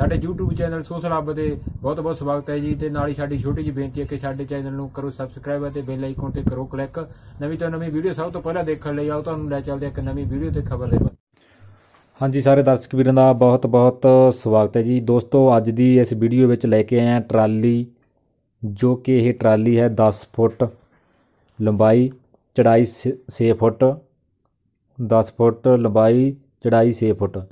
ਸਾਡੇ YouTube channel social ਹੱਬ ਦੇ ਬਹੁਤ ਬਹੁਤ ਸਵਾਗਤ ਹੈ ਜੀ ਤੇ ਨਾਲ ਹੀ ਸਾਡੀ ਛੋਟੀ ਜਿਹੀ ਬੇਨਤੀ ਹੈ ਕਿ ਸਾਡੇ ਚੈਨਲ ਨੂੰ ਕਰੋ ਸਬਸਕ੍ਰਾਈਬ ਅਤੇ ਬੈਲ ਆਈਕਨ ਤੇ ਕਰੋ ਕਲਿੱਕ ਨਵੀਂ ਤੋਂ ਨਵੀਂ ਵੀਡੀਓ ਸਭ ਤੋਂ ਪਹਿਲਾਂ ਦੇਖਣ ਲਈ ਆਓ, ਤੁਹਾਨੂੰ ਲੈ ਚੱਲਦੇ ਹਾਂ ਇੱਕ ਨਵੀਂ ਵੀਡੀਓ ਤੇ ਖਬਰ ਦੇ ਹਾਂਜੀ, ਸਾਰੇ ਦਰਸ਼ਕ ਵੀਰਾਂ ਦਾ ਬਹੁਤ-ਬਹੁਤ ਸਵਾਗਤ ਹੈ ਜੀ। ਦੋਸਤੋ, ਅੱਜ ਦੀ ਇਸ ਵੀਡੀਓ ਵਿੱਚ ਲੈ ਕੇ ਆਏ ਹਾਂ ਟਰਾਲੀ, ਜੋ ਕਿ ਇਹ ਟਰਾਲੀ ਹੈ 10 ਫੁੱਟ ਲੰਬਾਈ ਚੜਾਈ 6 ਫੁੱਟ 10 ਫੁੱਟ ਲੰਬਾਈ ਚੜਾਈ 6 ਫੁੱਟ।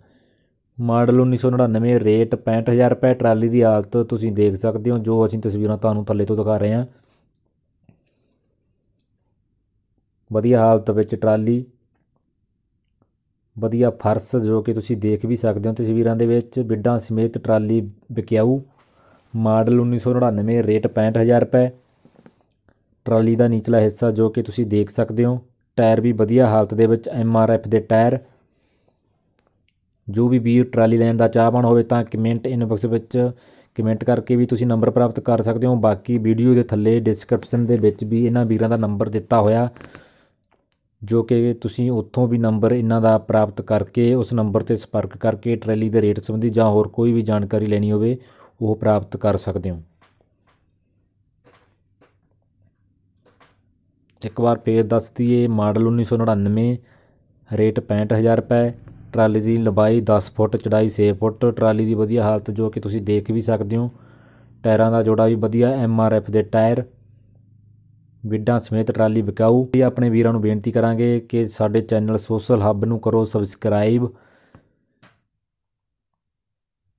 ਮਾਡਲ 1999 ਰੇਟ 65000 ਰੁਪਏ, ਟਰਾਲੀ ਦੀ ਹਾਲਤ ਤੁਸੀਂ ਦੇਖ ਸਕਦੇ ਹੋ, ਜੋ ਅਸੀਂ ਤਸਵੀਰਾਂ ਤੁਹਾਨੂੰ ਥੱਲੇ ਤੋਂ ਦਿਖਾ ਰਹੇ ਹਾਂ। ਵਧੀਆ ਹਾਲਤ ਵਿੱਚ ਟਰਾਲੀ, ਵਧੀਆ ਫਰਸ਼ ਜੋ ਕਿ ਤੁਸੀਂ ਦੇਖ ਵੀ ਸਕਦੇ ਹੋ ਤਸਵੀਰਾਂ ਦੇ ਵਿੱਚ, ਬਿੱਡਾਂ ਸਮੇਤ ਟਰਾਲੀ ਵਿਕਿਆਊ। ਮਾਡਲ 1999 ਰੇਟ 65000 ਰੁਪਏ। ਟਰਾਲੀ ਦਾ ਨੀਚਲਾ ਹਿੱਸਾ ਜੋ ਕਿ ਤੁਸੀਂ ਦੇਖ ਸਕਦੇ ਹੋ, ਟਾਇਰ ਵੀ ਵਧੀਆ ਹਾਲਤ ਦੇ ਵਿੱਚ, ਐਮ ਆਰ ਐਫ ਦੇ ਟਾਇਰ। ਜੋ ਵੀ ਵੀਰ ਟਰਾਲੀ ਲੈਣ ਦਾ ਚਾਹਵਾਨ ਹੋਵੇ ਤਾਂ ਕਮੈਂਟ ਇਨਬਾਕਸ ਵਿੱਚ ਕਮੈਂਟ ਕਰਕੇ ਵੀ ਤੁਸੀਂ ਨੰਬਰ ਪ੍ਰਾਪਤ ਕਰ ਸਕਦੇ ਹੋ। ਬਾਕੀ ਵੀਡੀਓ ਦੇ ਥੱਲੇ ਡਿਸਕ੍ਰਿਪਸ਼ਨ ਦੇ ਵਿੱਚ ਵੀ ਇਹਨਾਂ ਵੀਰਾਂ ਦਾ ਨੰਬਰ ਦਿੱਤਾ ਹੋਇਆ, ਜੋ ਕਿ ਤੁਸੀਂ ਉੱਥੋਂ ਵੀ ਨੰਬਰ ਇਹਨਾਂ ਦਾ ਪ੍ਰਾਪਤ ਕਰਕੇ ਉਸ ਨੰਬਰ ਤੇ ਸੰਪਰਕ ਕਰਕੇ ਟਰੈਲੀ ਦੇ ਰੇਟ ਸੰਬੰਧੀ ਜਾਂ ਹੋਰ ਕੋਈ ਵੀ ਜਾਣਕਾਰੀ ਲੈਣੀ ਹੋਵੇ, ਉਹ ਪ੍ਰਾਪਤ ਕਰ ਸਕਦੇ ਹੋ। ਇੱਕ ਵਾਰ ਫੇਰ ਦੱਸ ਦਈਏ, ਮਾਡਲ 1999 ਰੇਟ 65000 ਰੁਪਏ ਟਰਾਲੀ ਦੀ ਲੰਬਾਈ 10 ਫੁੱਟ, ਚੜਾਈ 6 ਫੁੱਟ, ਟਰਾਲੀ ਦੀ ਵਧੀਆ ਹਾਲਤ ਜੋ ਕਿ ਤੁਸੀਂ ਦੇਖ ਵੀ ਸਕਦੇ ਹੋ। ਟਾਇਰਾਂ ਦਾ ਜੋੜਾ ਵੀ ਵਧੀਆ, ਐਮ ਆਰ ਐਫ ਦੇ ਟਾਇਰ। ਵਿਡਾਂ ਸਮੇਤ ਟਰਾਲੀ ਵਿਕਾਊ। ਇਹ ਆਪਣੇ ਵੀਰਾਂ ਨੂੰ ਬੇਨਤੀ ਕਰਾਂਗੇ ਕਿ ਸਾਡੇ ਚੈਨਲ ਸੋਸ਼ਲ ਹੱਬ ਨੂੰ ਕਰੋ ਸਬਸਕ੍ਰਾਈਬ,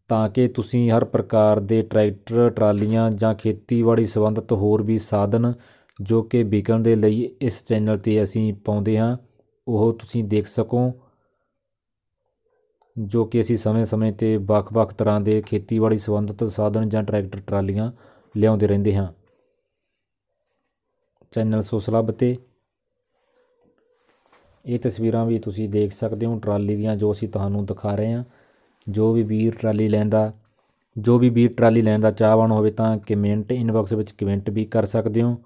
ਤਾਂ ਕਿ ਤੁਸੀਂ ਹਰ ਪ੍ਰਕਾਰ ਦੇ ਟਰੈਕਟਰ, ਟਰਾਲੀਆਂ ਜਾਂ ਖੇਤੀਬਾੜੀ ਸੰਬੰਧਿਤ ਹੋਰ ਵੀ ਸਾਧਨ ਜੋ ਕਿ ਵਿਕਣ ਦੇ ਲਈ ਇਸ ਚੈਨਲ ਤੇ ਅਸੀਂ ਪਾਉਂਦੇ ਹਾਂ, ਉਹ ਤੁਸੀਂ ਦੇਖ ਸਕੋ। ਜੋ ਕਿ ਅਸੀਂ ਸਮੇਂ-ਸਮੇਂ ਤੇ ਵੱਖ-ਵੱਖ ਤਰ੍ਹਾਂ ਦੇ ਖੇਤੀਬਾੜੀ ਸੰਬੰਧਿਤ ਸਾਧਨ ਜਾਂ ਟਰੈਕਟਰ, ਟਰਾਲੀਆਂ ਲਿਆਉਂਦੇ ਰਹਿੰਦੇ ਹਾਂ। ਚੈਨਲ ਸੋਸ਼ਲ ਤੇ। ਇਹ ਤਸਵੀਰਾਂ ਵੀ ਤੁਸੀਂ ਦੇਖ ਸਕਦੇ ਹੋ, ਟਰਾਲੀ ਦੀਆਂ ਜੋ ਅਸੀਂ ਤੁਹਾਨੂੰ ਦਿਖਾ ਰਹੇ ਹਾਂ। ਜੋ ਵੀ ਵੀਰ ਟਰਾਲੀ ਲੈਂਦਾ ਜੋ ਵੀ ਵੀਰ ਟਰਾਲੀ ਲੈਣ ਦਾ ਚਾਹਵਾਨ ਹੋਵੇ ਤਾਂ ਕਮੈਂਟ ਇਨਬਾਕਸ ਵਿੱਚ ਕਮੈਂਟ ਵੀ ਕਰ ਸਕਦੇ ਹੋ,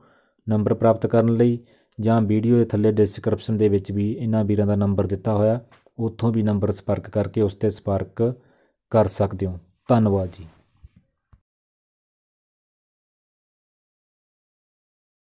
ਨੰਬਰ ਪ੍ਰਾਪਤ ਕਰਨ ਲਈ ਜਾਂ ਵੀਡੀਓ ਦੇ ਥੱਲੇ ਡਿਸਕ੍ਰਿਪਸ਼ਨ ਦੇ ਵਿੱਚ ਵੀ ਇਹਨਾਂ ਵੀਰਾਂ ਦਾ ਨੰਬਰ ਦਿੱਤਾ ਹੋਇਆ। ਉੱਥੋਂ ਵੀ ਨੰਬਰ ਸੰਪਰਕ ਕਰਕੇ ਉਸ ਤੇ ਸੰਪਰਕ ਕਰ ਸਕਦੇ ਹੋ। ਧੰਨਵਾਦ ਜੀ।